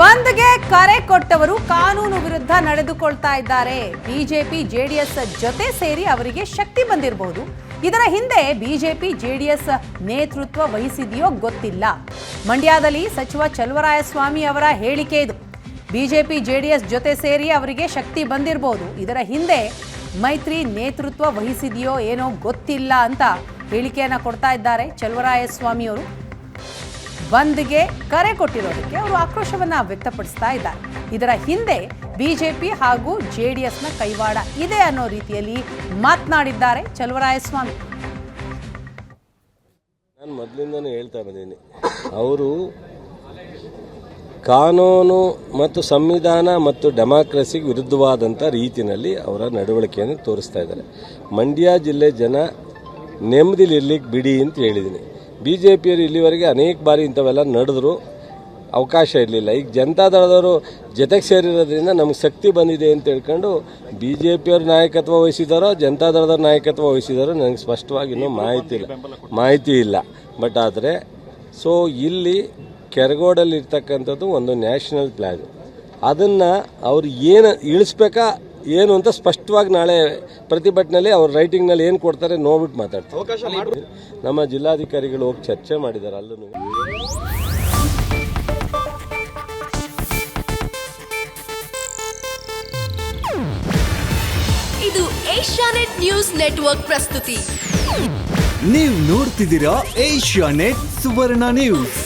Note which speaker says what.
Speaker 1: ಬಂದ್ಗೆ ಕರೆ ಕೊಟ್ಟವರು ಕಾನೂನು ವಿರುದ್ಧ ನಡೆದುಕೊಳ್ತಾ ಇದ್ದಾರೆ. ಬಿಜೆಪಿ, ಜೆಡಿಎಸ್ ಜೊತೆ ಸೇರಿ ಅವರಿಗೆ ಶಕ್ತಿ ಬಂದಿರಬಹುದು ಇದರ ಹಿಂದೆ ಬಿಜೆಪಿ, ಜೆಡಿಎಸ್ ನೇತೃತ್ವ ವಹಿಸಿದೆಯೋ ಗೊತ್ತಿಲ್ಲ. ಮಂಡ್ಯದಲ್ಲಿ ಸಚಿವ ಚಲುವರಾಯಸ್ವಾಮಿ ಅವರ ಹೇಳಿಕೆ ಇದು. ಬಿಜೆಪಿ, ಜೆಡಿಎಸ್ ಜೊತೆ ಸೇರಿ ಅವರಿಗೆ ಶಕ್ತಿ ಬಂದಿರಬಹುದು ಇದರ ಹಿಂದೆ ಮೈತ್ರಿ ನೇತೃತ್ವ ವಹಿಸಿದೆಯೋ ಏನೋ ಗೊತ್ತಿಲ್ಲ ಅಂತ ಹೇಳಿಕೆಯನ್ನು ಕೊಡ್ತಾ ಇದ್ದಾರೆ ಚಲುವರಾಯಸ್ವಾಮಿ ಅವರು. ಬಂದ್ಗೆ ಕರೆ ಕೊಟ್ಟಿರೋದಕ್ಕೆ ಅವರು ಆಕ್ರೋಶವನ್ನ ವ್ಯಕ್ತಪಡಿಸ್ತಾ ಇದ್ದಾರೆ. ಇದರ ಹಿಂದೆ ಬಿಜೆಪಿ ಹಾಗೂ ಜೆ ಡಿ ಎಸ್ನ ಕೈವಾಡ ಇದೆ ಅನ್ನೋ ರೀತಿಯಲ್ಲಿ ಮಾತನಾಡಿದ್ದಾರೆ ಚಲುವರಾಯಸ್ವಾಮಿ.
Speaker 2: ನಾನು ಮೊದಲಿಂದನೂ ಹೇಳ್ತಾ ಬಂದೀನಿ ಅವರು ಕಾನೂನು ಮತ್ತು ಸಂವಿಧಾನ ಮತ್ತು ಡೆಮಾಕ್ರಸಿಗೆ ವಿರುದ್ಧವಾದಂಥ ರೀತಿಯಲ್ಲಿ ಅವರ ನಡವಳಿಕೆಯನ್ನು ತೋರಿಸ್ತಾ ಇದ್ದಾರೆ. ಮಂಡ್ಯ ಜಿಲ್ಲೆ ಜನ ನೆಮ್ಮದಿಲಿರ್ಲಿಕ್ಕೆ ಬಿಡಿ ಅಂತ ಹೇಳಿದ್ದೀನಿ. ಬಿ ಜೆ ಪಿಯವರು ಇಲ್ಲಿವರೆಗೆ ಅನೇಕ ಬಾರಿ ಇಂಥವೆಲ್ಲ ನಡೆದ್ರು ಅವಕಾಶ ಇರಲಿಲ್ಲ. ಈಗ ಜನತಾದಳದವರು ಜೊತೆಗೆ ಸೇರಿರೋದ್ರಿಂದ ನಮಗೆ ಶಕ್ತಿ ಬಂದಿದೆ ಅಂತ ಹೇಳ್ಕೊಂಡು ಬಿ ಜೆ ಪಿಯವ್ರ ನಾಯಕತ್ವ ವಹಿಸಿದಾರೋ ಜನತಾದಳದವ್ರ ನಾಯಕತ್ವ ವಹಿಸಿದಾರೋ ನನಗೆ ಸ್ಪಷ್ಟವಾಗಿ ಇನ್ನೂ ಮಾಹಿತಿ ಇಲ್ಲ. ಮಾಹಿತಿ ಇಲ್ಲ. ಬಟ್ ಆದರೆ, ಸೊ ಇಲ್ಲಿ ಕೆರಗೋಡಲ್ಲಿ ಇರ್ತಕ್ಕಂಥದ್ದು ಒಂದು ನ್ಯಾಷನಲ್ ಪ್ಲ್ಯಾನ್ ಅದನ್ನು ಅವ್ರು ಏನು ಇಳಿಸ್ಬೇಕಾ ಏನು ಅಂತ ಸ್ಪಷ್ಟವಾಗಿ ನಾಳೆ ಪ್ರತಿಭಟನೆಯಲ್ಲಿ ಅವ್ರ ರೈಟಿಂಗ್ನಲ್ಲಿ ಏನು ಕೊಡ್ತಾರೆ ನೋಡ್ಬಿಟ್ಟು ಮಾತಾಡ್ತಾರೆ. ನಮ್ಮ ಜಿಲ್ಲಾಧಿಕಾರಿಗಳು ಹೋಗಿ ಚರ್ಚೆ ಮಾಡಿದ್ದಾರೆ ಅಲ್ಲೂ
Speaker 3: ಇದು ಏಷ್ಯಾನೆಟ್ ನ್ಯೂಸ್ ನೆಟ್ವರ್ಕ್ ಪ್ರಸ್ತುತಿ.
Speaker 4: ನೀವು ನೋಡ್ತಿದ್ದೀರಾ ಏಷ್ಯಾ ನೆಟ್ ಸುವರ್ಣ ನ್ಯೂಸ್.